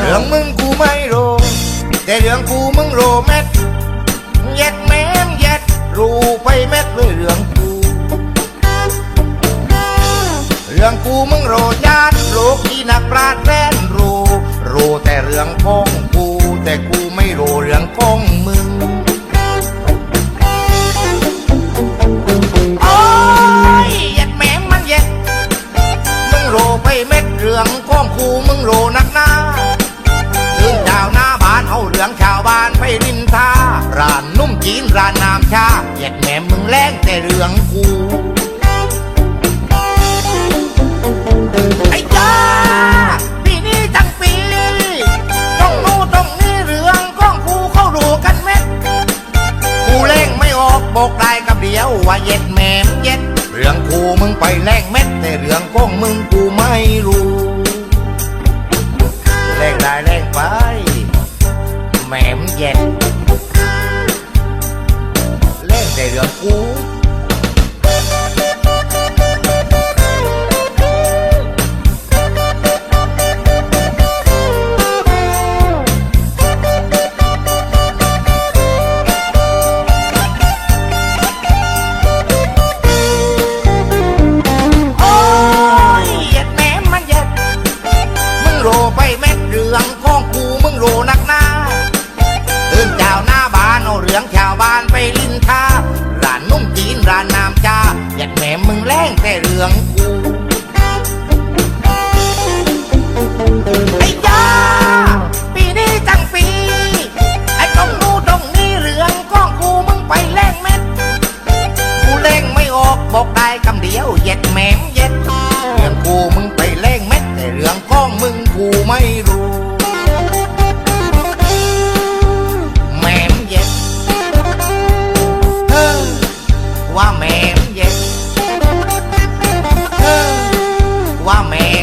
เรื่องมึงกูไม่โรู้แต่เรื่องกูมึงโรแม็ดเย็ดแม่มเย็ดรูไปแม็ดเลย กูมึงรู้ญาติโลกที่นักปราชญ์แสนรู้รู้แต่เรื่องของกู แต่กูไม่รู้เรื่องของมึงโอ้ยเย็ดแม่มันเย็ดมึงโรไปเม็ดเรื่องของกูมึงโรนักหน้าถึงดาวหน้าบ้านเอาเรื่องชาวบ้านไปรินทาร้านนุ่มจีนร้านน้ำชาเหยียดแหม่มึงแรงแต่เรื่องกู โบกได้กับเดียวว่าเย็ดแหม่มเย็ด เรื่องกูมึงไปแล่งเม็ด แต่เรื่องของมึงกูไม่รู้แล่งได้แล่งไปแหม่มเย็ดแล่งแต่เรื่องกู เรื่องกูไอ้ยาปีนี้จังปีไอ้ต้องรู้ตรงนี้เรื่องของกูมึงไปแล่งเม็ดกูเล่งไม่ออกบอกได้คำเดียวเย็ดแหมง o amém.